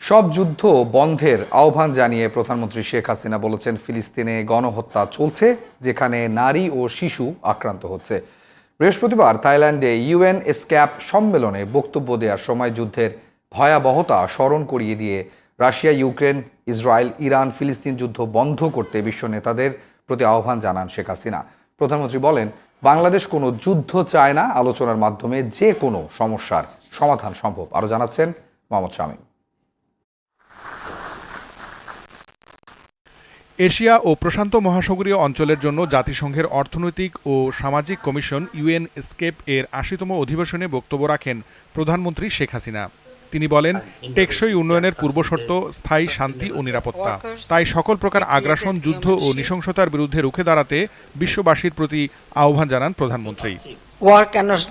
সব যুদ্ধ বন্ধের আহ্বান জানিয়ে প্রধানমন্ত্রী শেখ হাসিনা বলেছেন, ফিলিস্তিনে গণহত্যা চলছে, যেখানে নারী ও শিশু আক্রান্ত হচ্ছে। বৃহস্পতিবার থাইল্যান্ডে ইউএন স্ক্যাপ সম্মেলনে বক্তব্য দেওয়ার সময় যুদ্ধের ভয়াবহতা স্মরণ করিয়ে দিয়ে রাশিয়া, ইউক্রেন, ইসরায়েল, ইরান, ফিলিস্তিন যুদ্ধ বন্ধ করতে বিশ্ব নেতাদের প্রতি আহ্বান জানান শেখ হাসিনা। প্রধানমন্ত্রী বলেন, বাংলাদেশ কোনো যুদ্ধ চায় না, আলোচনার মাধ্যমে যে কোনো সমস্যার সমাধান সম্ভব। আরও জানাচ্ছেন মোহাম্মদ শামীম। এশিয়া ও প্রশান্ত মহাসাগরীয় অঞ্চলের জন্য জাতিসংঘের অর্থনৈতিক ও সামাজিক কমিশন ইউএন স্কেপ এর আশিতম অধিবেশনে বক্তব্য রাখেন প্রধানমন্ত্রী শেখ হাসিনা। তিনি বলেন, টেকসই উন্নয়নের পূর্বশর্ত স্থায়ী শান্তি ও নিরাপত্তা। তাই সকল প্রকার আগ্রাসন, যুদ্ধ ও নৃশংসতার বিরুদ্ধে রুখে দাঁড়াতে বিশ্ববাসীর প্রতি আহ্বান জানান প্রধানমন্ত্রী। War cannot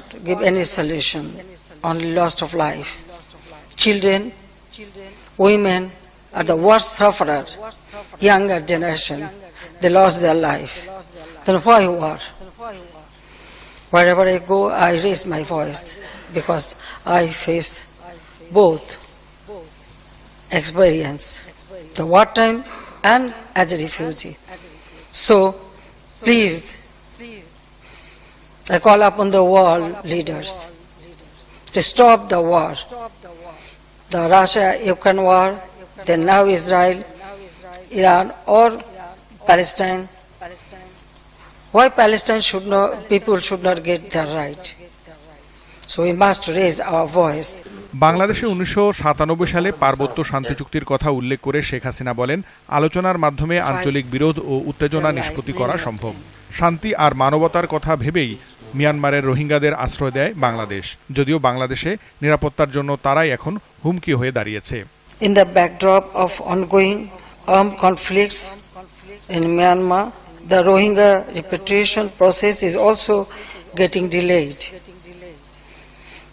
are the worst sufferer. Younger generation, they lost their life. Then why war? Wherever I go, I raise my voice because I face both experience, the wartime and as a refugee. So, please, I call upon the world leaders to stop the war. The Russia-Ukraine war, then now Israel, Iran or Palestine. Why Palestine should not, people should not get their right? So we must raise our voice. বাংলাদেশে উনিশশো সাতানব্বই সালে পার্বত্য শান্তি চুক্তির কথা উল্লেখ করে শেখ হাসিনা বলেন আলোচনার মাধ্যমে আঞ্চলিক বিরোধ ও উত্তেজনা নিষ্পত্তি করা সম্ভব শান্তি আর মানবতার কথা ভেবেই মিয়ানমারের রোহিঙ্গাদের আশ্রয় দেয় বাংলাদেশ যদিও বাংলাদেশে নিরাপত্তার জন্য তারাই এখন হুমকি হয়ে দাঁড়িয়েছে In the backdrop of ongoing armed conflicts in Myanmar, the Rohingya repatriation process is also getting delayed.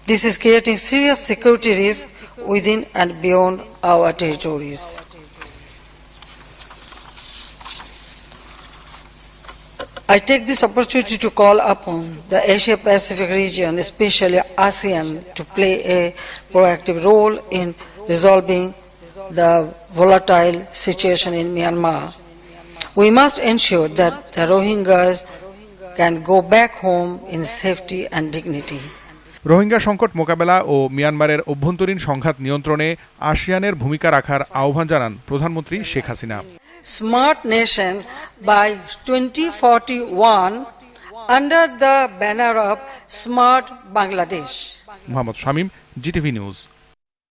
This is creating serious security risks within and beyond our territories. I take this opportunity to call upon the Asia Pacific region, especially ASEAN, to play a proactive role in resolving the volatile situation in Myanmar. We must ensure that the Rohingyas can go back home in safety and dignity. Rohingya সংকট মোকাবেলা ও মিয়ানমারের অভ্যন্তরীণ সংঘাত নিয়ন্ত্রণে আসিয়ানের ভূমিকা রাখার আহ্বান জানান প্রধানমন্ত্রী Sheikh Hasina smart nation by twenty forty one under the banner of smart Bangladesh Mohammad Shamim GTV news